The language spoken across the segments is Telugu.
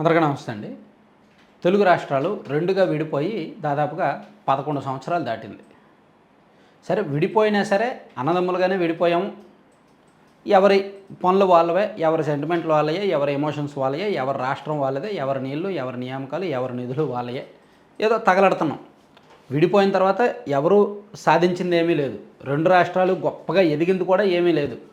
అందరికీ నమస్తే అండి. తెలుగు రాష్ట్రాలు రెండుగా విడిపోయి దాదాపుగా పదకొండు సంవత్సరాలు దాటింది. సరే విడిపోయినా సరే అన్నదమ్ములుగానే విడిపోయాము. ఎవరి పనులు వాళ్ళవే ఎవరి సెంటిమెంట్లు వాళ్ళయే ఎవరి ఎమోషన్స్ వాళ్ళయే ఎవరి రాష్ట్రం వాళ్ళదే ఎవరి నీళ్ళు ఎవరి నియామకాలు ఎవరి నిధులు వాళ్ళయే. ఏదో తగలడుతున్నాం. విడిపోయిన తర్వాత ఎవరు సాధించింది ఏమీ లేదు. రెండు రాష్ట్రాలు గొప్పగా ఎదిగింది కూడా ఏమీ లేదు.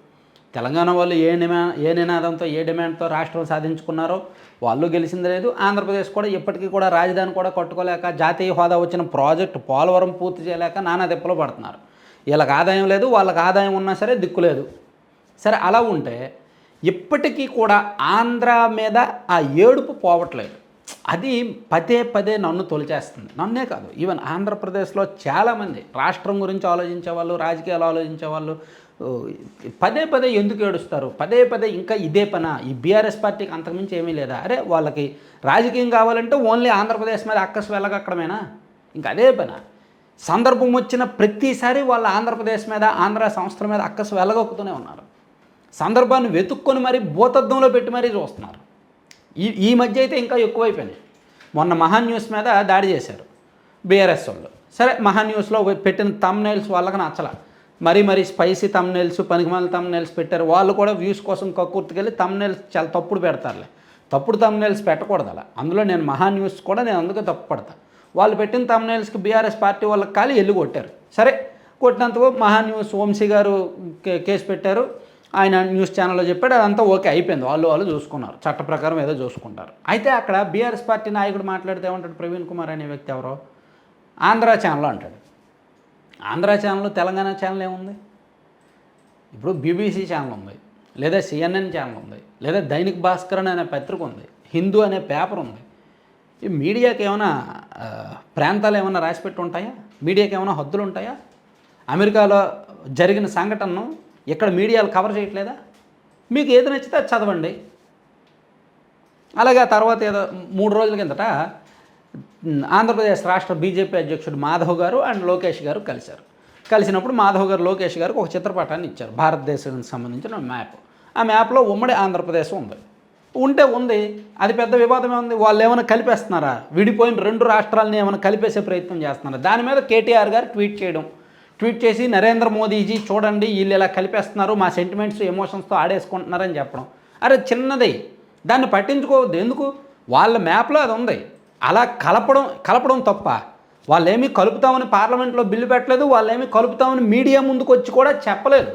తెలంగాణ వాళ్ళు ఏ నిమా ఏ నినాదంతో ఏ డిమాండ్తో రాష్ట్రం సాధించుకున్నారో వాళ్ళు గెలిచింది లేదు. ఆంధ్రప్రదేశ్ కూడా ఇప్పటికీ కూడా రాజధాని కూడా కట్టుకోలేక జాతీయ హోదా వచ్చిన ప్రాజెక్టు పోలవరం పూర్తి చేయలేక నానా దెప్పలు పడుతున్నారు. వీళ్ళకి ఆదాయం లేదు వాళ్ళకి ఆదాయం ఉన్నా సరే దిక్కు లేదు. సరే అలా ఉంటే ఇప్పటికీ కూడా ఆంధ్ర మీద ఆ ఏడుపు పోవట్లేదు. అది పదే పదే నన్ను తొలిచేస్తుంది. నన్నే కాదు ఈవెన్ ఆంధ్రప్రదేశ్లో చాలామంది రాష్ట్రం గురించి ఆలోచించే వాళ్ళు రాజకీయాలు ఆలోచించే వాళ్ళు పదే పదే ఎందుకు ఏడుస్తారు? పదే పదే ఇంకా ఇదే పన? ఈ బీఆర్ఎస్ పార్టీకి అంతకుమించి ఏమీ లేదా? అరే వాళ్ళకి రాజకీయం కావాలంటే ఓన్లీ ఆంధ్రప్రదేశ్ మీద అక్కస్ వెళ్ళగక్కడమేనా ఇంకా అదే పన? సందర్భం వచ్చిన ప్రతిసారి వాళ్ళ ఆంధ్రప్రదేశ్ మీద ఆంధ్ర సంస్థల మీద అక్కసు వెళ్ళగొక్కుతూనే ఉన్నారు. సందర్భాన్ని వెతుక్కొని మరీ భూతద్దంలో పెట్టి మరీ చూస్తున్నారు. ఈ ఈ మధ్య అయితే ఇంకా ఎక్కువైపోయినాయి. మొన్న మహా న్యూస్ మీద దాడి చేశారు బీఆర్ఎస్ వాళ్ళు. సరే మహా న్యూస్లో పెట్టిన తమ్ నెయిల్స్ వాళ్ళకి నచ్చల. మరీ మరీ స్పైసీ తమ్ నెయిల్స్ పనికిమాల తమ్ నెయిల్స్ పెట్టారు. వాళ్ళు కూడా వ్యూస్ కోసం కక్కుర్తికెళ్ళి తమ్ నెయిల్స్ చాలా తప్పుడు పెడతారులే. తప్పుడు తమ్ నెయిల్స్ పెట్టకూడదు అలా. అందులో నేను మహా న్యూస్ కూడా నేను అందుకే తప్పు పడతా. వాళ్ళు పెట్టిన తమ్ బీఆర్ఎస్ పార్టీ వాళ్ళకి కాలి ఎల్లు కొట్టారు. సరే కొట్టినందుకు మహా న్యూస్ వంశీ గారు కే- కేసు పెట్టారు. ఆయన న్యూస్ ఛానల్లో చెప్పాడు అదంతా ఓకే అయిపోయింది. వాళ్ళు వాళ్ళు చూసుకున్నారు. చట్ట ప్రకారం ఏదో చూసుకుంటారు. అయితే అక్కడ బీఆర్ఎస్ పార్టీ నాయకుడు మాట్లాడితే ఏమంటాడు? ప్రవీణ్ కుమార్ అనే వ్యక్తి ఎవరో? ఆంధ్ర ఛానల్ అంటాడు. ఆంధ్ర ఛానల్ తెలంగాణ ఛానల్ ఏముంది? ఇప్పుడు బీబీసీ ఛానల్ ఉంది లేదా సిఎన్ఎన్ ఛానల్ ఉంది లేదా దైనిక్ భాస్కరన్ అనే పత్రిక ఉంది హిందూ అనే పేపర్ ఉంది. ఈ మీడియాకి ఏమైనా ప్రాంతాలు ఏమైనా రాసిపెట్టి ఉంటాయా? మీడియాకి ఏమైనా హద్దులు ఉంటాయా? అమెరికాలో జరిగిన సంఘటనను ఇక్కడ మీడియాలు కవర్ చేయట్లేదా? మీకు ఏది నచ్చితే అది చదవండి. అలాగే తర్వాత ఏదో మూడు రోజుల కిందట ఆంధ్రప్రదేశ్ రాష్ట్ర బీజేపీ అధ్యక్షుడు మాధవ్ గారు అండ్ లోకేష్ గారు కలిశారు. కలిసినప్పుడు మాధవ్ గారు లోకేష్ గారికి ఒక చిత్రపటాన్ని ఇచ్చారు. భారతదేశానికి సంబంధించిన మ్యాప్. ఆ మ్యాప్లో ఉమ్మడి ఆంధ్రప్రదేశ్ ఉంది. ఉంటే ఉంది. అది పెద్ద వివాదమే ఉంది. వాళ్ళు ఏమైనా కలిపేస్తున్నారా? విడిపోయిన రెండు రాష్ట్రాలని ఏమైనా కలిపేసే ప్రయత్నం చేస్తున్నారా? దాని మీద కేటీఆర్ గారు ట్వీట్ చేయడం. ట్వీట్ చేసి నరేంద్ర మోదీజీ చూడండి వీళ్ళు ఇలా కలిపేస్తున్నారు మా సెంటిమెంట్స్ ఎమోషన్స్తో ఆడేసుకుంటున్నారని చెప్పడం. అరే చిన్నది. దాన్ని పట్టించుకోవద్దు. ఎందుకు? వాళ్ళ మ్యాప్లో అది ఉంది. అలా కలపడం కలపడం తప్ప. వాళ్ళేమీ కలుపుతామని పార్లమెంట్లో బిల్లు పెట్టలేదు వాళ్ళేమీ కలుపుతామని మీడియా ముందుకు వచ్చి కూడా చెప్పలేదు.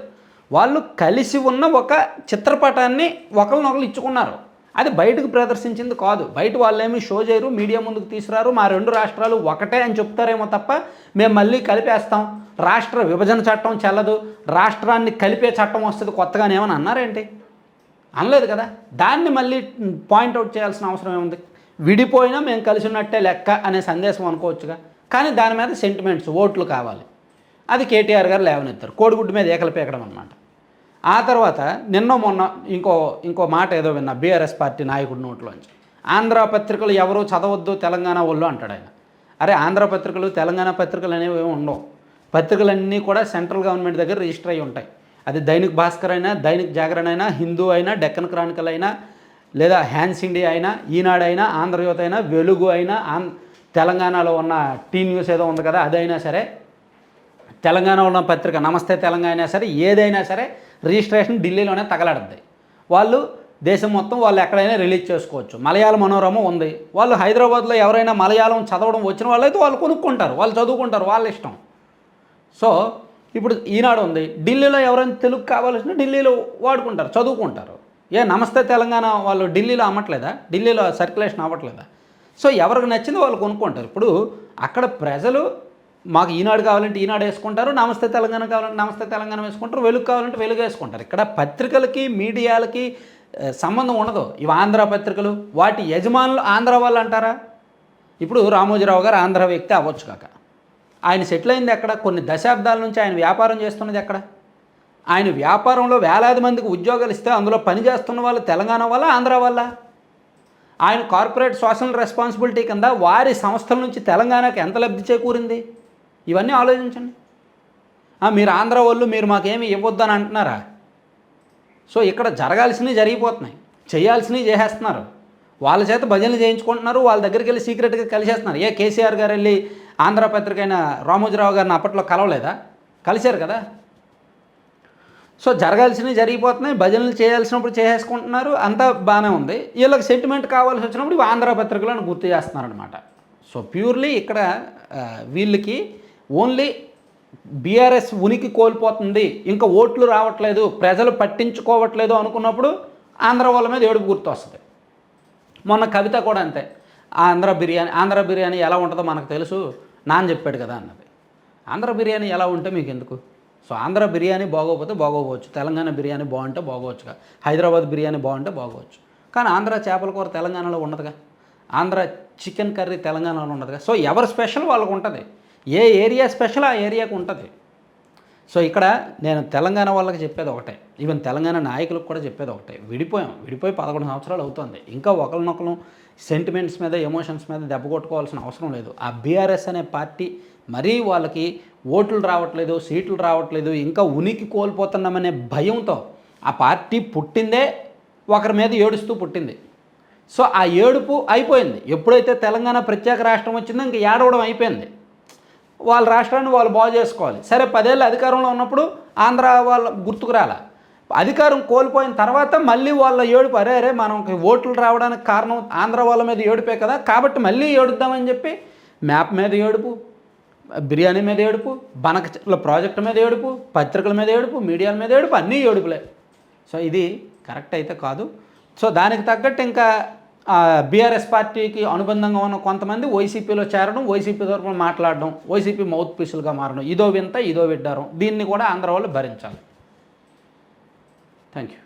వాళ్ళు కలిసి ఉన్న ఒక చిత్రపటాన్ని ఒకరినొకరు ఇచ్చుకున్నారు. అది బయటకు ప్రదర్శించింది కాదు. బయట వాళ్ళేమీ షో చేయరు మీడియా ముందుకు తీసుకురారు మా రెండు రాష్ట్రాలు ఒకటే అని చెప్తారేమో తప్ప మేము మళ్ళీ కలిపేస్తాం. రాష్ట్ర విభజన చట్టం చెల్లదు రాష్ట్రాన్ని కలిపే చట్టం వస్తుంది కొత్తగానేమని అన్నారేంటి? అనలేదు కదా? దాన్ని మళ్ళీ పాయింట్అవుట్ చేయాల్సిన అవసరం ఏముంది? విడిపోయినా మేము కలిసి ఉన్నట్టే లెక్క అనే సందేశం అనుకోవచ్చుగా. కానీ దాని మీద సెంటిమెంట్స్ ఓట్లు కావాలి. అది కేటీఆర్ గారు లేవనెత్తారు. కోడిగుడ్డు మీద ఏకలు పీకడం అనమాట ఆ తర్వాత నిన్న మొన్న ఇంకో ఇంకో మాట ఏదో విన్నా బీఆర్ఎస్ పార్టీ నాయకుడి నోట్లోంచి. ఆంధ్ర పత్రికలు ఎవరు చదవద్దు తెలంగాణ వాళ్ళు అంటాడు ఆయన. అరే ఆంధ్ర పత్రికలు తెలంగాణ పత్రికలు అనేవి ఏమి ఉండవు. పత్రికలన్నీ కూడా సెంట్రల్ గవర్నమెంట్ దగ్గర రిజిస్టర్ అయి ఉంటాయి. అది దైనిక్ భాస్కర్ అయినా దైనిక్ జాగరణ అయినా హిందూ అయినా డెక్కన్ క్రానికల్ అయినా లేదా హ్యాన్స్ ఇండియా అయినా ఈనాడు అయినా ఆంధ్రజ్యోతి అయినా వెలుగు అయినా ఆం తెలంగాణలో ఉన్న టీ న్యూస్ ఏదో ఉంది కదా అదైనా సరే తెలంగాణలో ఉన్న పత్రిక నమస్తే తెలంగాణ అయినా సరే ఏదైనా సరే రిజిస్ట్రేషన్ ఢిల్లీలోనే తగలడుద్ది. వాళ్ళు దేశం మొత్తం వాళ్ళు ఎక్కడైనా రిలీజ్ చేసుకోవచ్చు. మలయాళ మనోరమ ఉంది. వాళ్ళు హైదరాబాద్లో ఎవరైనా మలయాళం చదవడం వచ్చిన వాళ్ళైతే వాళ్ళు కొనుక్కుంటారు. వాళ్ళు చదువుకుంటారు. వాళ్ళ ఇష్టం. సో ఇప్పుడు ఈనాడు ఉంది. ఢిల్లీలో ఎవరైనా తెలుగు కావాల్సిన ఢిల్లీలో వాడుకుంటారు చదువుకుంటారు. ఏ నమస్తే తెలంగాణ వాళ్ళు ఢిల్లీలో అమ్మట్లేదా? ఢిల్లీలో సర్క్యులేషన్ అవ్వట్లేదా? సో ఎవరికి నచ్చింది వాళ్ళు కొనుక్కుంటారు. ఇప్పుడు అక్కడ ప్రజలు మాకు ఈనాడు కావాలంటే ఈనాడు వేసుకుంటారు నమస్తే తెలంగాణ కావాలంటే నమస్తే తెలంగాణ వేసుకుంటారు వెలుగు కావాలంటే వెలుగు వేసుకుంటారు. ఇక్కడ పత్రికలకి మీడియాలకి సంబంధం ఉండదు. ఇవి ఆంధ్ర పత్రికలు వాటి యజమానులు ఆంధ్ర వాళ్ళు అంటారా? ఇప్పుడు రామోజీరావు గారు ఆంధ్ర వ్యక్తి అవ్వచ్చు కాక. ఆయన సెటిల్ అయింది ఎక్కడ? కొన్ని దశాబ్దాల నుంచి ఆయన వ్యాపారం చేస్తున్నది ఎక్కడ? ఆయన వ్యాపారంలో వేలాది మందికి ఉద్యోగాలు ఇస్తే అందులో పని చేస్తున్న వాళ్ళు తెలంగాణ వల్ల ఆంధ్ర వల్ల ఆయన కార్పొరేట్ సోషల్ రెస్పాన్సిబిలిటీ కింద వారి సంస్థల నుంచి తెలంగాణకు ఎంత లబ్ధి చేకూరింది? ఇవన్నీ ఆలోచించండి. మీరు ఆంధ్ర వాళ్ళు మీరు మాకేమి ఇవ్వద్దని అంటున్నారా? సో ఇక్కడ జరగాల్సినవి జరిగిపోతున్నాయి. చేయాల్సినవి చేసేస్తున్నారు. వాళ్ళ చేత భజనలు చేయించుకుంటున్నారు వాళ్ళ దగ్గరికి వెళ్ళి సీక్రెట్గా కలిసేస్తున్నారు. ఏ కేసీఆర్ గారు వెళ్ళి ఆంధ్ర పత్రిక అయిన రామోజీరావు గారిని అప్పట్లో కలవలేదా? కలిశారు కదా. సో జరగాల్సినవి జరిగిపోతున్నాయి భజనలు చేయాల్సినప్పుడు చేసేసుకుంటున్నారు అంతా బాగానే ఉంది. వీళ్ళకి సెంటిమెంట్ కావాల్సి వచ్చినప్పుడు ఇవి ఆంధ్ర పత్రికలను గుర్తు చేస్తున్నారనమాట సో ప్యూర్లీ ఇక్కడ వీళ్ళకి ఓన్లీ బీఆర్ఎస్ ఉనికి కోల్పోతుంది ఇంకా ఓట్లు రావట్లేదు ప్రజలు పట్టించుకోవట్లేదు అనుకున్నప్పుడు ఆంధ్ర వాళ్ళ మీద ఏడుపు గుర్తు వస్తుంది. మొన్న కవిత కూడా అంతే ఆంధ్ర బిర్యానీ ఆంధ్ర బిర్యానీ ఎలా ఉంటుందో మనకు తెలుసు నాన్న చెప్పాడు కదా అన్నది. ఆంధ్ర బిర్యానీ ఎలా ఉంటే మీకు ఎందుకు సో ఆంధ్ర బిర్యానీ బాగోకపోతే బాగోవచ్చు. తెలంగాణ బిర్యానీ బాగుంటే బాగోవచ్చుగా. హైదరాబాద్ బిర్యానీ బాగుంటే బాగోవచ్చు. కానీ ఆంధ్ర చేపల కూర తెలంగాణలో ఉండదుగా. ఆంధ్ర చికెన్ కర్రీ తెలంగాణలో ఉండదుగా. సో ఎవరి స్పెషల్ వాళ్ళకు ఉంటుంది. ఏ ఏరియా స్పెషల్ ఆ ఏరియాకు ఉంటుంది. సో ఇక్కడ నేను తెలంగాణ వాళ్ళకి చెప్పేది ఒకటే. ఈవెన్ తెలంగాణ నాయకులకు కూడా చెప్పేది ఒకటే. విడిపోయాం. విడిపోయి పదకొండు సంవత్సరాలు అవుతుంది. ఇంకా ఒకరినొకరు సెంటిమెంట్స్ మీద ఎమోషన్స్ మీద దెబ్బ కొట్టుకోవాల్సిన అవసరం లేదు. ఆ బీఆర్ఎస్ అనే పార్టీ మరీ వాళ్ళకి ఓట్లు రావట్లేదు సీట్లు రావట్లేదు ఇంకా ఉనికి కోల్పోతున్నామనే భయంతో ఆ పార్టీ పుట్టిందే ఒకరి మీద ఏడుస్తూ పుట్టింది. సో ఆ ఏడుపు అయిపోయింది. ఎప్పుడైతే తెలంగాణ ప్రత్యేక రాష్ట్రం వచ్చిందో ఇంక ఏడవడం అయిపోయింది. వాళ్ళ రాష్ట్రాన్ని వాళ్ళు బాగు చేసుకోవాలి. సరే పదేళ్ళు అధికారంలో ఉన్నప్పుడు ఆంధ్ర వాళ్ళ గుర్తుకురాల అధికారం కోల్పోయిన తర్వాత మళ్ళీ వాళ్ళ ఏడుపు అరే అరే మనకి ఓట్లు రావడానికి కారణం ఆంధ్ర వాళ్ళ మీద ఏడుపే కదా కాబట్టి మళ్ళీ ఏడుద్దామని చెప్పి మ్యాప్ మీద ఏడుపు బిర్యానీ మీద ఏడుపు బనక ప్రాజెక్ట్ మీద ఏడుపు పత్రికల మీద ఏడుపు మీడియాల మీద ఏడుపు అన్నీ ఏడుపులే. సో ఇది కరెక్ట్ అయితే కాదు. సో దానికి తగ్గట్టు ఇంకా బీఆర్ఎస్ పార్టీకి అనుబంధంగా ఉన్న కొంతమంది వైసీపీలో చేరడం వైసీపీ తరఫున మాట్లాడడం వైసీపీ మౌత్ పీసులుగా మారడం. ఇదో వింత ఇదో విడ్డారం. దీన్ని కూడా ఆంధ్ర వాళ్ళు భరించాలి. Thank you